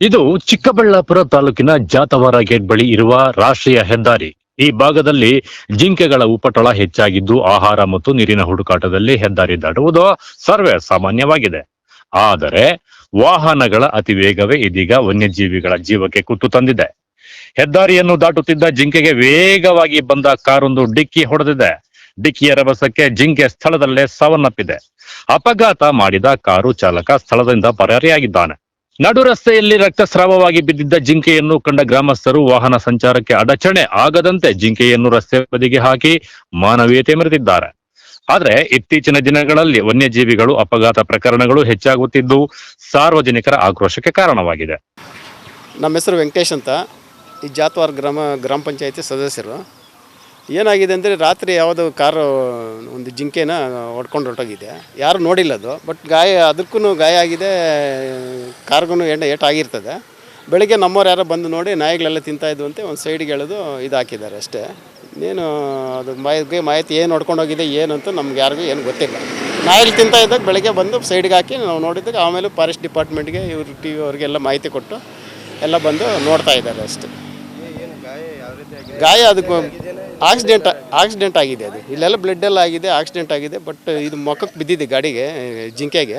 ಇದು ಚಿಕ್ಕಬಳ್ಳಾಪುರ ತಾಲೂಕಿನ ಜಾತವಾರ ಗೇಟ್ ಬಳಿ ಇರುವ ರಾಷ್ಟ್ರೀಯ ಹೆದ್ದಾರಿ. ಈ ಭಾಗದಲ್ಲಿ ಜಿಂಕೆಗಳ ಉಪಟಳ ಹೆಚ್ಚಾಗಿದ್ದು ಆಹಾರ ಮತ್ತು ನೀರಿನ ಹುಡುಕಾಟದಲ್ಲಿ ಹೆದ್ದಾರಿ ದಾಟುವುದು ಸರ್ವೇ ಸಾಮಾನ್ಯವಾಗಿದೆ. ಆದರೆ ವಾಹನಗಳ ಅತಿ ವೇಗವೇ ಇದೀಗ ವನ್ಯಜೀವಿಗಳ ಜೀವಕ್ಕೆ ಕುತ್ತು ತಂದಿದೆ. ಹೆದ್ದಾರಿಯನ್ನು ದಾಟುತ್ತಿದ್ದ ಜಿಂಕೆಗೆ ವೇಗವಾಗಿ ಬಂದ ಕಾರೊಂದು ಡಿಕ್ಕಿ ಹೊಡೆದಿದೆ. ಡಿಕ್ಕಿಯ ರಭಸಕ್ಕೆ ಜಿಂಕೆ ಸ್ಥಳದಲ್ಲೇ ಸಾವನ್ನಪ್ಪಿದೆ. ಅಪಘಾತ ಮಾಡಿದ ಕಾರು ಚಾಲಕ ಸ್ಥಳದಿಂದ ಪರಾರಿಯಾಗಿದ್ದಾನೆ. ನಡು ರಸ್ತೆಯಲ್ಲಿ ರಕ್ತಸ್ರಾವವಾಗಿ ಬಿದ್ದಿದ್ದ ಜಿಂಕೆಯನ್ನು ಕಂಡ ಗ್ರಾಮಸ್ಥರು ವಾಹನ ಸಂಚಾರಕ್ಕೆ ಅಡಚಣೆ ಆಗದಂತೆ ಜಿಂಕೆಯನ್ನು ರಸ್ತೆ ಬದಿಗೆ ಹಾಕಿ ಮಾನವೀಯತೆ ಮೆರೆದಿದ್ದಾರೆ. ಆದರೆ ಇತ್ತೀಚಿನ ದಿನಗಳಲ್ಲಿ ವನ್ಯಜೀವಿಗಳು ಅಪಘಾತ ಪ್ರಕರಣಗಳು ಹೆಚ್ಚಾಗುತ್ತಿದ್ದು ಸಾರ್ವಜನಿಕರ ಆಕ್ರೋಶಕ್ಕೆ ಕಾರಣವಾಗಿದೆ. ನಮ್ಮ ಹೆಸರು ವೆಂಕಟೇಶ್ ಅಂತ. ಈ ಜಾತ್ವಾರ್ ಗ್ರಾಮ ಗ್ರಾಮ ಪಂಚಾಯತಿ ಸದಸ್ಯರು. ಏನಾಗಿದೆ ಅಂದರೆ ರಾತ್ರಿ ಯಾವುದು ಕಾರು ಒಂದು ಜಿಂಕೆನ ಹೊಡ್ಕೊಂಡು ಹೊರಟೋಗಿದೆ. ಯಾರು ನೋಡಿಲ್ಲ ಅದು ಬಟ್ ಗಾಯ ಅದಕ್ಕೂ ಗಾಯ ಆಗಿದೆ ಕಾರ್ಗೂ ಎಣ್ಣೆ ಏಟ್ ಆಗಿರ್ತದೆ. ಬೆಳಿಗ್ಗೆ ನಮ್ಮವ್ರು ಯಾರೋ ಬಂದು ನೋಡಿ ನಾಯಿಗಳೆಲ್ಲ ತಿಂತಾಯಿದ್ವು ಅಂತ ಒಂದು ಸೈಡ್ಗೆ ಎಳೆದು ಇದು ಹಾಕಿದ್ದಾರೆ ಅಷ್ಟೇ. ಏನು ಅದು ಮಾಹಿತಿ ಮಾಹಿತಿ ಏನು ಹೊಡ್ಕೊಂಡೋಗಿದೆ ಏನು ಅಂತ ನಮ್ಗೆ ಯಾರಿಗೂ ಏನು ಗೊತ್ತಿಲ್ಲ. ನಾಯಿಗಳು ತಿಂತಾ ಇದ್ದಾಗ ಬೆಳಗ್ಗೆ ಬಂದು ಸೈಡ್ಗೆ ಹಾಕಿ ನಾವು ನೋಡಿದಾಗ ಆಮೇಲೆ ಫಾರೆಸ್ಟ್ ಡಿಪಾರ್ಟ್ಮೆಂಟ್ಗೆ ಇವರು ಟಿ ವಿ ಅವ್ರಿಗೆಲ್ಲ ಮಾಹಿತಿ ಕೊಟ್ಟು ಎಲ್ಲ ಬಂದು ನೋಡ್ತಾ ಇದ್ದಾರೆ ಅಷ್ಟೇ. ಗಾಯ ಅದಕ್ಕೆ ಆಕ್ಸಿಡೆಂಟ್ ಆಕ್ಸಿಡೆಂಟ್ ಆಗಿದೆ ಅದು. ಇಲ್ಲೆಲ್ಲ ಬ್ಲಡ್ ಎಲ್ಲ ಆಗಿದೆ ಆಕ್ಸಿಡೆಂಟ್ ಆಗಿದೆ ಬಟ್ ಇದು ಮೊಕ್ಕಕ್ಕೆ ಬಿದ್ದಿದೆ ಗಾಡಿಗೆ ಜಿಂಕೆಗೆ.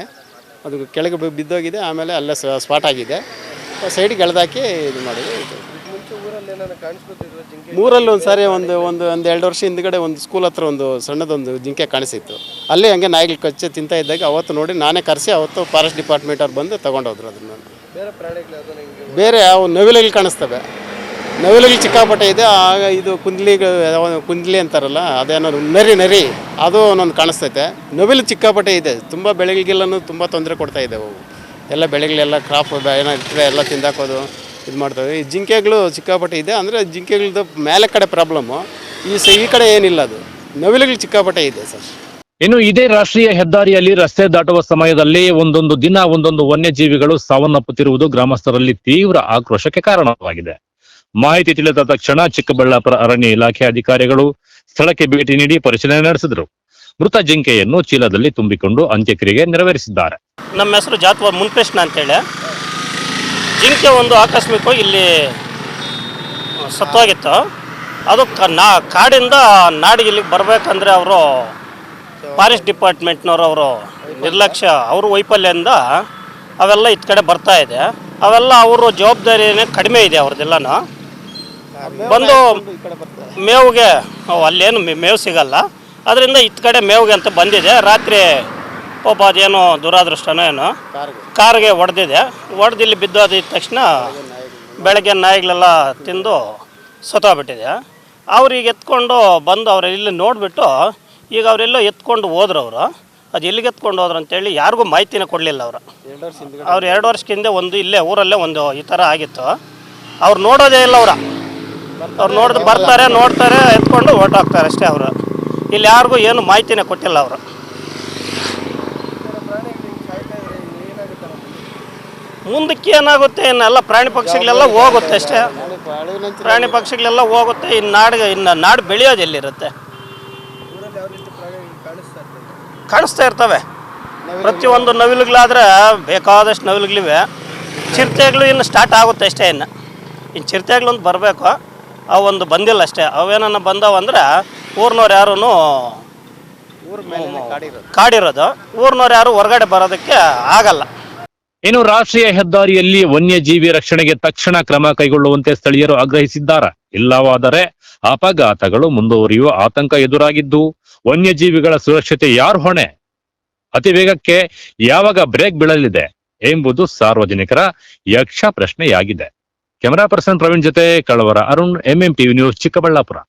ಅದು ಕೆಳಗೆ ಬಿದ್ದೋಗಿದೆ ಆಮೇಲೆ ಅಲ್ಲೇ ಸ್ಪಾಟ್ ಆಗಿದೆ. ಸೈಡಿಗೆ ಎಳೆದಾಕಿ ಇದು ಮಾಡಿದೆ. ಮೂರಲ್ಲಿ ಒಂದು ಸಾರಿ ಒಂದು ಒಂದು ಒಂದು ಎರಡು ವರ್ಷ ಹಿಂದ್ಗಡೆ ಒಂದು ಸ್ಕೂಲ್ ಹತ್ರ ಒಂದು ಸಣ್ಣದೊಂದು ಜಿಂಕೆ ಕಾಣಿಸಿತ್ತು. ಅಲ್ಲಿ ಹಂಗೆ ನಾಯಿಗಳು ಕಚ್ಚೆ ತಿಂತ ಇದ್ದಾಗ ಅವತ್ತು ನೋಡಿ ನಾನೇ ಕರೆಸಿ ಅವತ್ತು ಫಾರೆಸ್ಟ್ ಡಿಪಾರ್ಟ್ಮೆಂಟ್ ಅವ್ರು ಬಂದು ತಗೊಂಡೋದ್ರು ಅದನ್ನು. ಬೇರೆ ಯಾವ ನವಿಲಲ್ಲಿ ಕಾಣಿಸ್ತವೆ. ನವಿಲಲ್ಲಿ ಚಿಕ್ಕಾಪಟ್ಟೆ ಇದೆ, ಆಗ ಇದು ಕುಂದ್ಲಿ ಕುಂದ್ಲಿ ಅಂತಾರಲ್ಲ ಅದೇನೋ ನರಿ ನರಿ, ಅದು ಒಂದೊಂದು ಕಾಣಿಸ್ತೈತೆ. ನವಿಲು ಚಿಕ್ಕಾಪಟ್ಟೆ ಇದೆ, ತುಂಬ ಬೆಳೆಗಳಿಗೆಲ್ಲೂ ತುಂಬ ತೊಂದರೆ ಕೊಡ್ತಾ ಇದೆ ಎಲ್ಲ ಬೆಳೆಗಳೆಲ್ಲ ಕ್ರಾಪ್ ಏನಾಗಿರ್ತದೆ ಎಲ್ಲ ತಿಂದಾಕೋದು, ಇದು ಮಾಡ್ತವೆ ಈ ಜಿಂಕೆಗಳು ಚಿಕ್ಕಾಪಟ್ಟೆ ಇದೆ, ಅಂದರೆ ಜಿಂಕೆಗಳದ್ದು ಮೇಲೆ ಕಡೆ ಪ್ರಾಬ್ಲಮ್ಮು ಈ ಸ, ಈ ಕಡೆ ಏನಿಲ್ಲ ಅದು. ನವಿಲುಗಳು ಚಿಕ್ಕಾಪಟ್ಟೆ ಇದೆ ಸರ್. ಇನ್ನು ಇದೇ ರಾಷ್ಟ್ರೀಯ ಹೆದ್ದಾರಿಯಲ್ಲಿ ರಸ್ತೆ ದಾಟುವ ಸಮಯದಲ್ಲಿ ಒಂದೊಂದು ದಿನ ಒಂದೊಂದು ವನ್ಯಜೀವಿಗಳು ಸಾವನ್ನಪ್ಪುತ್ತಿರುವುದು ಗ್ರಾಮಸ್ಥರಲ್ಲಿ ತೀವ್ರ ಆಕ್ರೋಶಕ್ಕೆ ಕಾರಣವಾಗಿದೆ. ಮಾಹಿತಿ ತಿಳಿದ ತಕ್ಷಣ ಚಿಕ್ಕಬಳ್ಳಾಪುರ ಅರಣ್ಯ ಇಲಾಖೆ ಅಧಿಕಾರಿಗಳು ಸ್ಥಳಕ್ಕೆ ಭೇಟಿ ನೀಡಿ ಪರಿಶೀಲನೆ ನಡೆಸಿದರು. ಮೃತ ಜಿಂಕೆಯನ್ನು ಚೀಲದಲ್ಲಿ ತುಂಬಿಕೊಂಡು ಅಂತ್ಯಕ್ರಿಯೆ ನೆರವೇರಿಸಿದ್ದಾರೆ. ನಮ್ಮ ಹೆಸರು ಜಾತ್ವ ಮುನ್ಕೃಷ್ಣ ಅಂತೇಳಿ. ಜಿಂಕೆ ಒಂದು ಆಕಸ್ಮಿಕವಾಗಿ ಇಲ್ಲಿ ಸತ್ವಾಗಿತ್ತು ಅದು ನಾ ಕಾಡಿಂದ ನಾಡಿಗೆ ಇಲ್ಲಿಗೆ ಬರಬೇಕಂದ್ರೆ ಅವರು ಫಾರೆಸ್ಟ್ ಡಿಪಾರ್ಟ್ಮೆಂಟ್ನವರು, ಅವರು ನಿರ್ಲಕ್ಷ್ಯ, ಅವ್ರ ವೈಫಲ್ಯದಿಂದ ಅವೆಲ್ಲ ಇತ್ತ ಕಡೆ ಬರ್ತಾ ಇದೆ. ಅವೆಲ್ಲ ಅವರು ಜವಾಬ್ದಾರಿನೇ ಕಡಿಮೆ ಇದೆ ಅವ್ರದ್ದೆಲ್ಲನೂ. ಬಂದು ಮೇವಿಗೆ ಅಲ್ಲೇನು ಮೇವು ಸಿಗಲ್ಲ. ಅದರಿಂದ ಇತ್ತ ಕಡೆ ಮೇವಿಗೆ ಅಂತ ಬಂದಿದೆ. ರಾತ್ರಿ ಪಾಪ ಅದೇನೋ ದುರಾದೃಷ್ಟನೋ ಏನೋ ಕಾರ್ಗೆ. ಹೊಡೆದಿದೆ ಹೊಡೆದು ಇಲ್ಲಿ ಬಿದ್ದೋದಿದ ತಕ್ಷಣ ಬೆಳಗ್ಗೆ ನಾಯಿಗಳೆಲ್ಲ ತಿಂದು ಸತ್ತೋಗ್ಬಿಟ್ಟಿದೆ. ಅವ್ರಿಗೆ ಎತ್ಕೊಂಡು ಬಂದು ಅವ್ರ ಇಲ್ಲಿ ನೋಡಿಬಿಟ್ಟು ಈಗ ಅವರೆಲ್ಲ ಎತ್ಕೊಂಡು ಹೋದ್ರು ಅವರು. ಅದು ಎಲ್ಲಿಗೆ ಎತ್ಕೊಂಡು ಹೋದ್ರು ಅಂತೇಳಿ ಯಾರಿಗೂ ಮಾಹಿತಿನ ಕೊಡಲಿಲ್ಲ ಅವರು. ಅವ್ರು ಎರಡು ವರ್ಷಕ್ಕಿಂದೆ ಒಂದು ಇಲ್ಲೇ ಊರಲ್ಲೇ ಒಂದು ಈ ಥರ ಆಗಿತ್ತು. ಅವ್ರು ನೋಡೋದೇ ಇಲ್ಲ ಅವ್ರ. ಅವ್ರು ನೋಡ್ ಬರ್ತಾರೆ, ನೋಡ್ತಾರೆ, ಎತ್ಕೊಂಡು ಹೊರ್ಟೋಗ್ತಾರೆ ಅಷ್ಟೇ ಅವರು. ಇಲ್ಲಿ ಯಾರಿಗೂ ಏನು ಮಾಹಿತಿನೇ ಕೊಟ್ಟಿಲ್ಲ ಅವರು. ಮುಂದಕ್ಕೆ ಏನಾಗುತ್ತೆ, ಇನ್ನೆಲ್ಲ ಪ್ರಾಣಿ ಪಕ್ಷಿಗಳೆಲ್ಲ ಹೋಗುತ್ತೆ ಅಷ್ಟೇ. ಪ್ರಾಣಿ ಪಕ್ಷಿಗಳೆಲ್ಲ ಹೋಗುತ್ತೆ ಇನ್ನು ನಾಡಿಗೆ ಇನ್ನು ನಾಡು ಬೆಳೆಯೋದು ಎಲ್ಲಿರುತ್ತೆ? ಕಾಣಿಸ್ತಾ ಇರ್ತವೆ. ಪ್ರತಿಯೊಂದು ನವಿಲುಗಳಾದ್ರೆ ಬೇಕಾದಷ್ಟು ನವಿಲುಗಳಿವೆ. ಚಿರತೆಗಳು ಇನ್ನು ಸ್ಟಾರ್ಟ್ ಆಗುತ್ತೆ ಅಷ್ಟೇ ಇನ್ನು. ಇನ್ನು ಚಿರತೆಗಳೊಂದು ಬರಬೇಕು. ಅವು ಒಂದು ಬಂದಿಲ್ಲ ಅಷ್ಟೇ. ಅವೇನನ್ನ ಬಂದವಂದ್ರೆ ಊರ್ನವ್ರು ಯಾರೂ ಕಾಡಿರೋದು. ಊರ್ನವ್ರು ಯಾರು ಹೊರಗಡೆ ಬರೋದಕ್ಕೆ ಆಗಲ್ಲ. ಇನ್ನು ರಾಷ್ಟ್ರೀಯ ಹೆದ್ದಾರಿಯಲ್ಲಿ ವನ್ಯಜೀವಿ ರಕ್ಷಣೆಗೆ ತಕ್ಷಣ ಕ್ರಮ ಕೈಗೊಳ್ಳುವಂತೆ ಸ್ಥಳೀಯರು ಆಗ್ರಹಿಸಿದ್ದಾರೆ. ಇಲ್ಲವಾದರೆ ಅಪಘಾತಗಳು ಮುಂದುವರಿಯುವ ಆತಂಕ ಎದುರಾಗಿದ್ದು ವನ್ಯಜೀವಿಗಳ ಸುರಕ್ಷತೆ ಯಾರು ಹೊಣೆ? ಅತಿ ವೇಗಕ್ಕೆ ಯಾವಾಗ ಬ್ರೇಕ್ ಬೀಳಲಿದೆ ಎಂಬುದು ಸಾರ್ವಜನಿಕರ ಯಕ್ಷ ಪ್ರಶ್ನೆಯಾಗಿದೆ. ಕೆಮರಾ ಪರ್ಸನ್ ಪ್ರವೀಣ್ ಜೊತೆ Kalavara Arun MM TV news Chikkaballapur